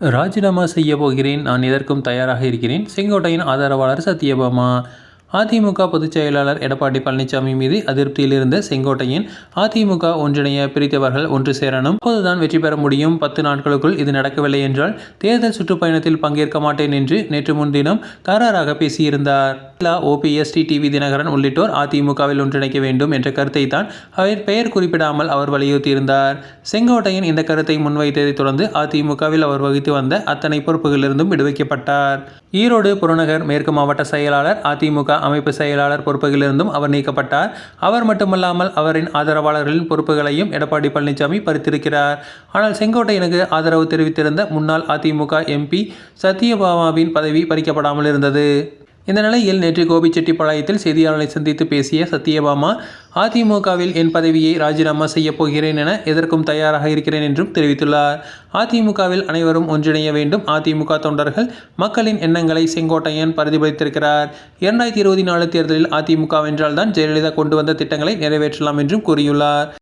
ராஜினாமா செய்ய போகிறேன். நான் எதற்கும் தயாராக இருக்கிறேன். செங்கோட்டையின் ஆதரவாளர் சத்யபாமா. அதிமுக பொதுச் செயலாளர் எடப்பாடி பழனிசாமி மீது அதிருப்தியில் இருந்த செங்கோட்டையின் அதிமுக ஒன்றிணைய பிரித்தவர்கள் ஒன்று சேரணும். அப்போதுதான் வெற்றி பெற முடியும். பத்து நாட்களுக்குள் இது நடக்கவில்லை என்றால் தேர்தல் சுற்றுப்பயணத்தில் பங்கேற்க மாட்டேன் என்று நேற்று முன்தினம் கராராக பேசியிருந்தார். ஓபிஎஸ்டி டிவி தினகரன் உள்ளிட்டோர் அதிமுகவில் ஒன்றிணைக்க வேண்டும் என்ற கருத்தை தான் அவர் பெயர் குறிப்பிடாமல் அவர் வலியுறுத்தியிருந்தார். செங்கோட்டையன் இந்த கருத்தை முன்வைத்ததைத் தொடர்ந்து அதிமுகவில் அவர் வகித்து வந்த அத்தனை பொறுப்புகளிலிருந்தும் விடுவிக்கப்பட்டார். ஈரோடு புறநகர் மேற்கு மாவட்ட செயலாளர் அதிமுக அமைப்பு செயலாளர் பொறுப்புகளிலிருந்தும் அவர் நீக்கப்பட்டார். அவர் மட்டுமல்லாமல் அவரின் ஆதரவாளர்களின் பொறுப்புகளையும் எடப்பாடி பழனிசாமி பறித்திருக்கிறார். ஆனால் செங்கோட்டையனுக்கு ஆதரவு தெரிவித்திருந்த முன்னாள் அதிமுக எம்பி சத்யபாமாவின் பதவி பறிக்கப்படாமல் இருந்தது. இந்த நிலையில் நேற்று கோபிச்செட்டிப்பாளையத்தில் செய்தியாளர்களை சந்தித்து பேசிய சத்யபாமா அதிமுகவில் என் பதவியை ராஜினாமா செய்யப் போகிறேன் என எதற்கும் தயாராக இருக்கிறேன் என்றும் தெரிவித்துள்ளார். அதிமுகவில் அனைவரும் ஒன்றிணைய வேண்டும். அதிமுக தொண்டர்கள் மக்களின் எண்ணங்களை செங்கோட்டையன் பிரதிபலித்திருக்கிறார். இரண்டாயிரத்தி இருபத்தி நாலு தேர்தலில் அதிமுக வென்றால்தான் ஜெயலலிதா கொண்டு வந்த திட்டங்களை நிறைவேற்றலாம் என்றும் கூறியுள்ளார்.